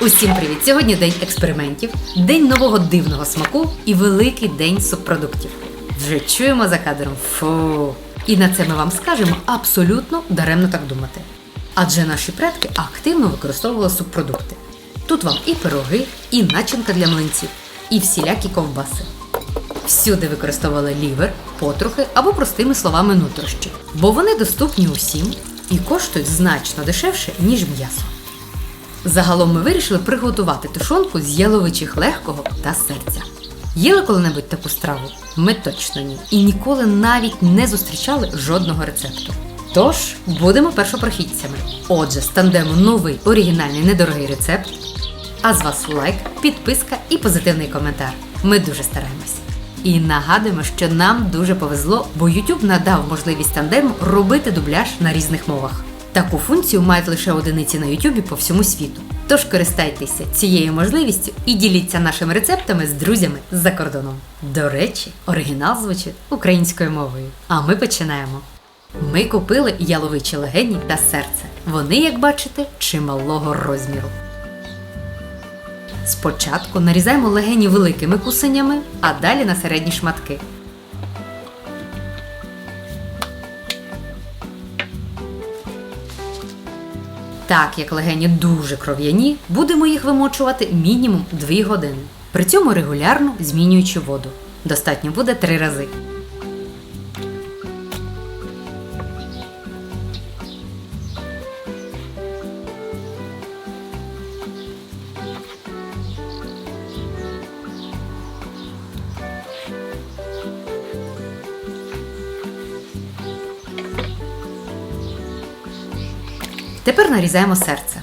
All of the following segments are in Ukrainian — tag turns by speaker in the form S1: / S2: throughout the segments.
S1: Усім привіт! Сьогодні день експериментів, день нового дивного смаку і великий день субпродуктів. Вже чуємо за кадром фу. І на це ми вам скажемо абсолютно даремно так думати. Адже наші предки активно використовували субпродукти. Тут вам і пироги, і начинка для млинців, і всілякі ковбаси. Всюди використовували лівер, потрохи або простими словами нутрощі, бо вони доступні усім і коштують значно дешевше, ніж м'ясо. Загалом ми вирішили приготувати тушонку з яловичих легкого та серця. Їли коли-небудь таку страву? Ми точно ні. І ніколи навіть не зустрічали жодного рецепту. Тож будемо першопрохідцями. Отже, з тандему новий оригінальний недорогий рецепт. А з вас лайк, підписка і позитивний коментар. Ми дуже стараємось. І нагадуємо, що нам дуже повезло, бо YouTube надав можливість тандему робити дубляж на різних мовах. Таку функцію мають лише одиниці на YouTube по всьому світу. Тож користайтеся цією можливістю і діліться нашими рецептами з друзями з-за кордоном. До речі, оригінал звучить українською мовою. А ми починаємо. Ми купили яловичі легені та серце. Вони, як бачите, чималого розміру. Спочатку нарізаємо легені великими кусенями, а далі на середні шматки. Так як легені дуже кров'яні, будемо їх вимочувати мінімум 2 години. При цьому регулярно змінюючи воду. Достатньо буде 3 рази. Тепер нарізаємо серце.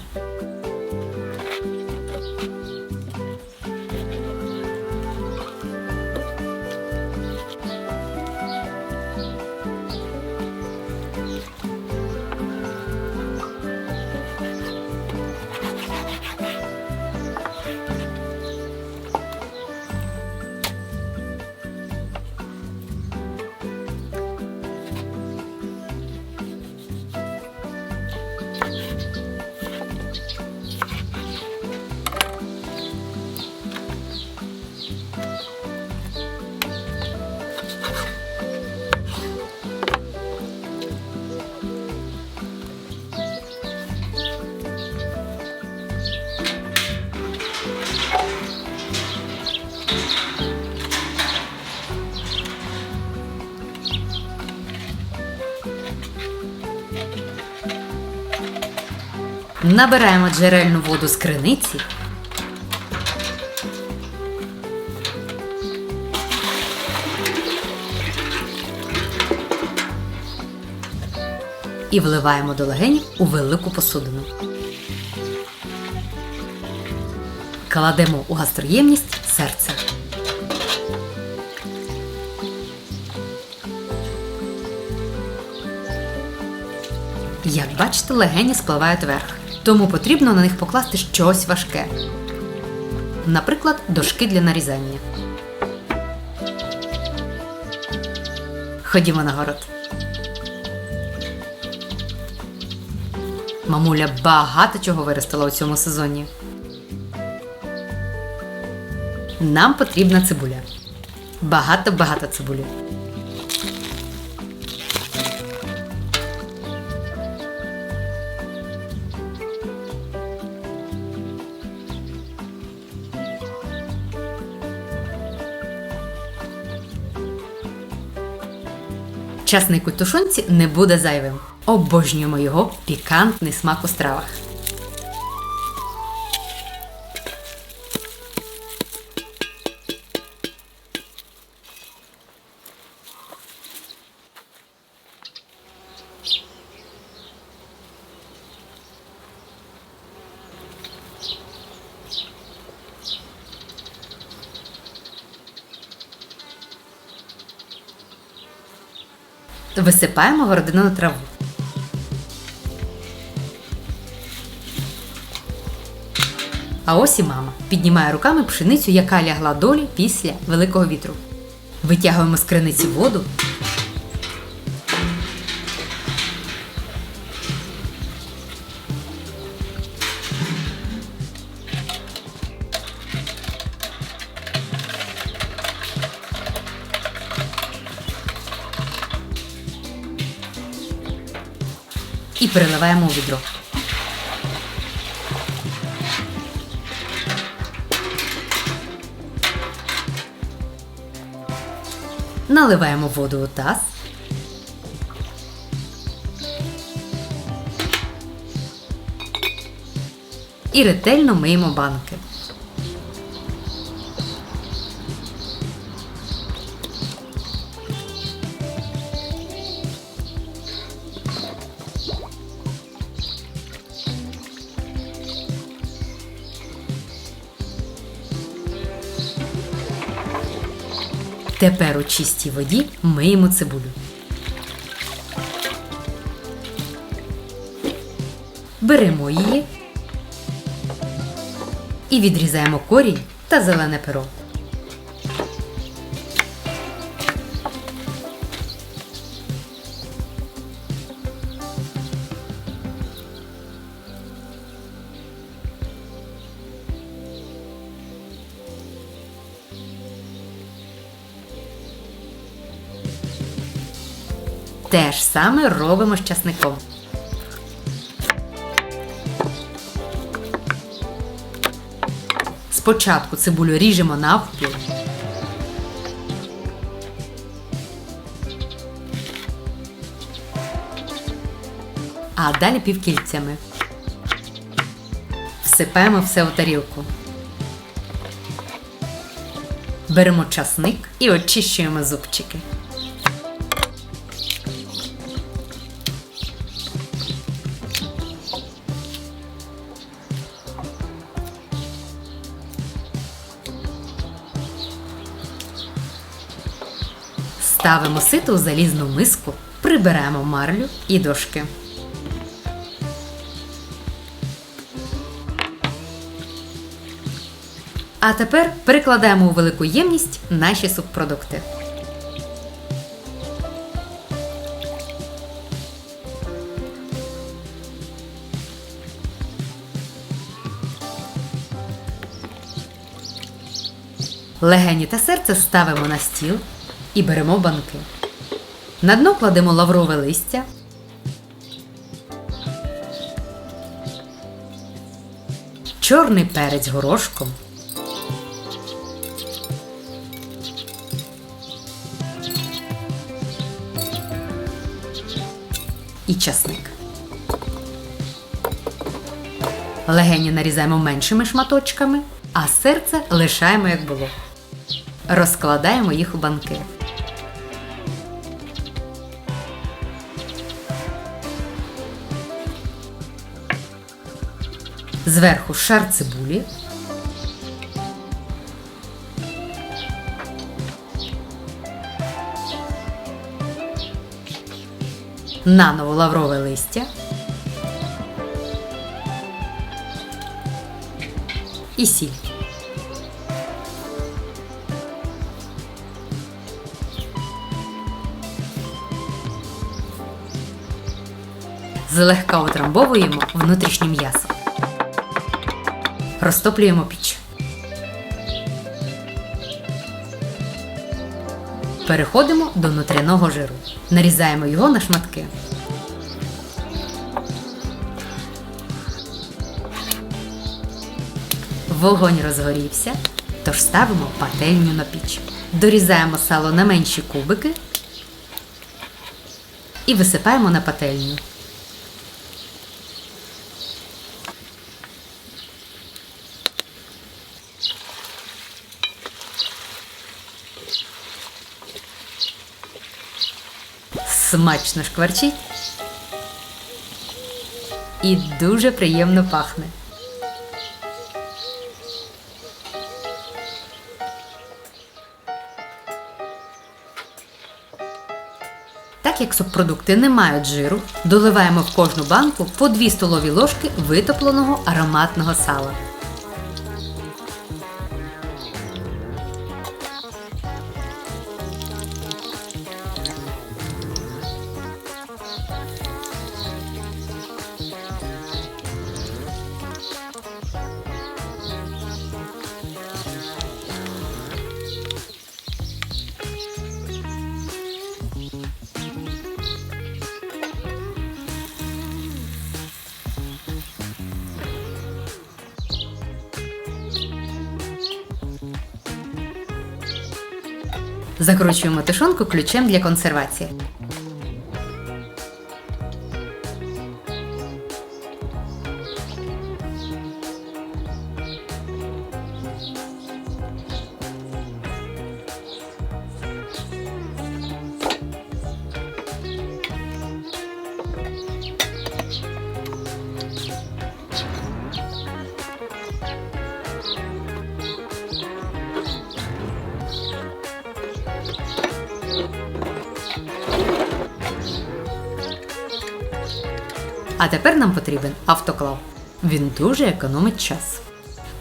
S1: Набираємо джерельну воду з криниці. І вливаємо до легенів у велику посудину. Кладемо у гастроємність серце. Як бачите, легені спливають вверх, тому потрібно на них покласти щось важке. Наприклад, дошки для нарізання. Ходімо на город. Мамуля багато чого виростила у цьому сезоні. Нам потрібна цибуля. Багато-багато цибулі. Часник у тушонці не буде зайвим. Обожнюємо його пікантний смак у стравах. Висипаємо городину траву. А ось і мама піднімає руками пшеницю, яка лягла долі після великого вітру. Витягуємо з криниці воду. Переливаємо у відро. Наливаємо воду у таз. І ретельно миємо банки. Тепер у чистій воді миємо цибулю. Беремо її і відрізаємо корінь та зелене перо. Ж саме робимо з часником. Спочатку цибулю ріжемо навпіл. А далі півкільцями. Всипаємо все у тарілку. Беремо часник і очищуємо зубчики. Ставимо сито у залізну миску, прибираємо марлю і дошки. А тепер перекладаємо у велику ємність наші субпродукти. Легені та серце ставимо на стіл і беремо банки. На дно кладемо лаврове листя. Чорний перець горошком. І часник. Легені нарізаємо меншими шматочками, а серце лишаємо як було. Розкладаємо їх у банки. Зверху шар цибулі. Наново лаврове листя. І сіль. Злегка утрамбовуємо внутрішнє м'ясо. Розтоплюємо піч. Переходимо до нутряного жиру. Нарізаємо його на шматки. Вогонь розгорівся, тож ставимо пательню на піч. Дорізаємо сало на менші кубики і висипаємо на пательню. Смачно шкварчить і дуже приємно пахне. Так як субпродукти не мають жиру, доливаємо в кожну банку по 2 столові ложки витопленого ароматного сала. Закручуємо тушонку ключем для консервації. А тепер нам потрібен автоклав. Він дуже економить час.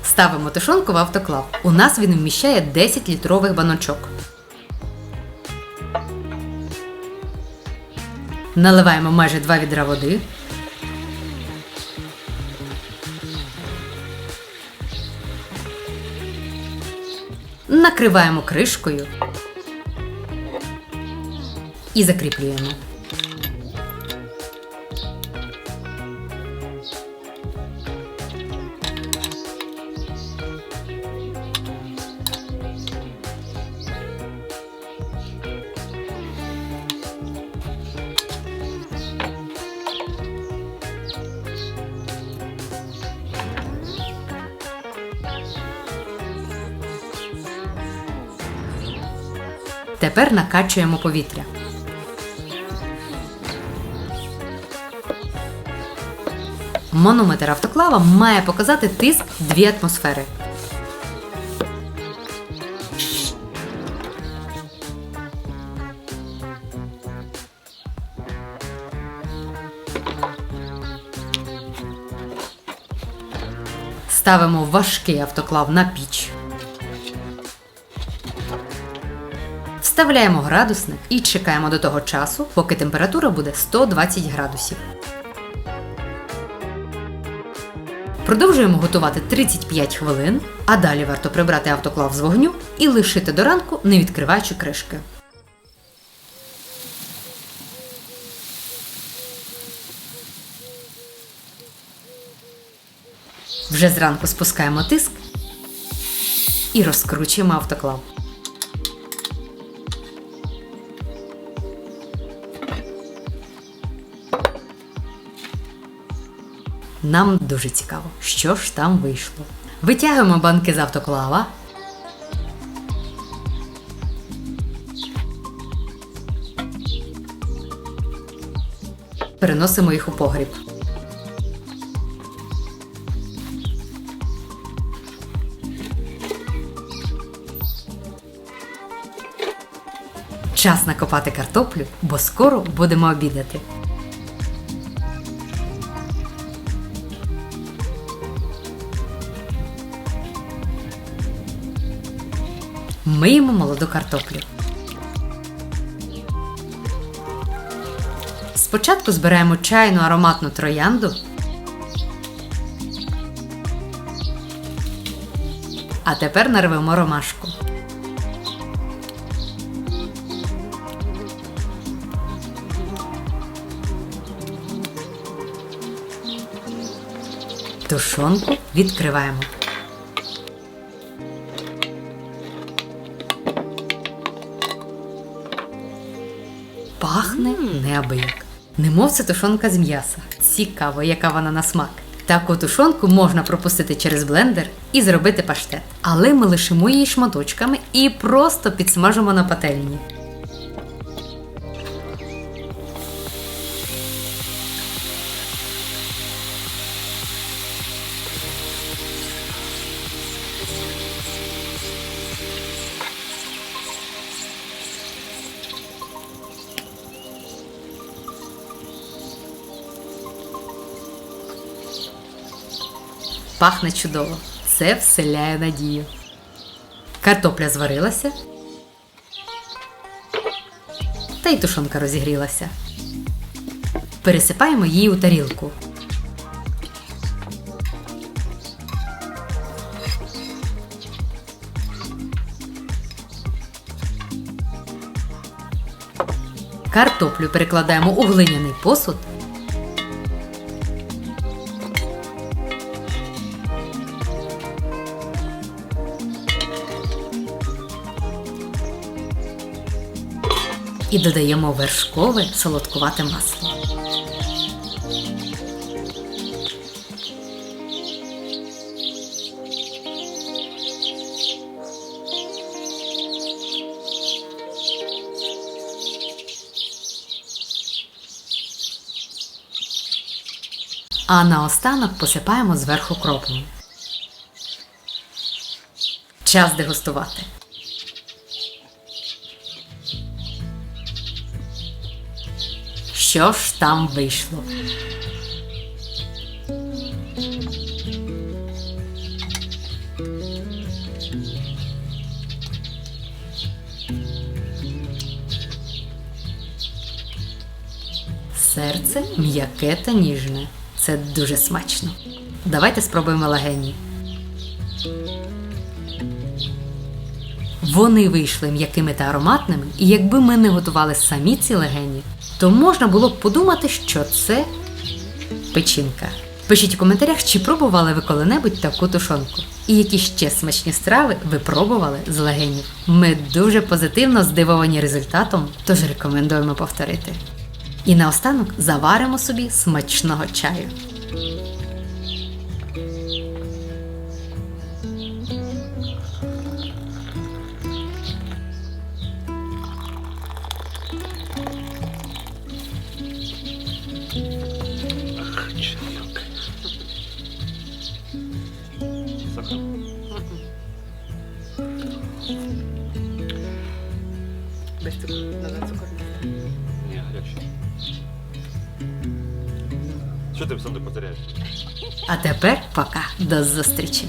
S1: Ставимо тушонку в автоклав. У нас він вміщає 10 літрових баночок. Наливаємо майже 2 відра води. Накриваємо кришкою і закріплюємо. Тепер накачуємо повітря. Манометр автоклава має показати тиск 2 атмосфери. Ставимо важкий автоклав на піч. Вставляємо градусник і чекаємо до того часу, поки температура буде 120 градусів. Продовжуємо готувати 35 хвилин, а далі варто прибрати автоклав з вогню і лишити до ранку, не відкриваючи кришки. Вже зранку спускаємо тиск і розкручуємо автоклав. Нам дуже цікаво, що ж там вийшло. Витягуємо банки з автоклава. Переносимо їх у погріб. Час накопати картоплю, бо скоро будемо обідати. Миємо молоду картоплю. Спочатку збираємо чайну ароматну троянду. А тепер нарвемо ромашку. Тушонку відкриваємо. Пахне неабияк. Немов це тушонка з м'яса. Цікаво, яка вона на смак. Таку тушонку можна пропустити через блендер і зробити паштет. Але ми лишимо її шматочками і просто підсмажимо на пательні. Пахне чудово. Це вселяє надію. Картопля зварилася. Та й тушонка розігрілася. Пересипаємо її у тарілку. Картоплю перекладаємо у глиняний посуд. І додаємо вершкове солодкувате масло. А наостанок посипаємо зверху кропом. Час дегустувати. Що ж там вийшло? Серце м'яке та ніжне. Це дуже смачно. Давайте спробуємо легені. Вони вийшли м'якими та ароматними, і якби ми не готували самі ці легені, то можна було б подумати, що це печінка. Пишіть у коментарях, чи пробували ви коли-небудь таку тушонку. І які ще смачні страви ви пробували з легенів. Ми дуже позитивно здивовані результатом, тож рекомендуємо повторити. І наостанок заваримо собі смачного чаю. А тепер пока. До зустрічі!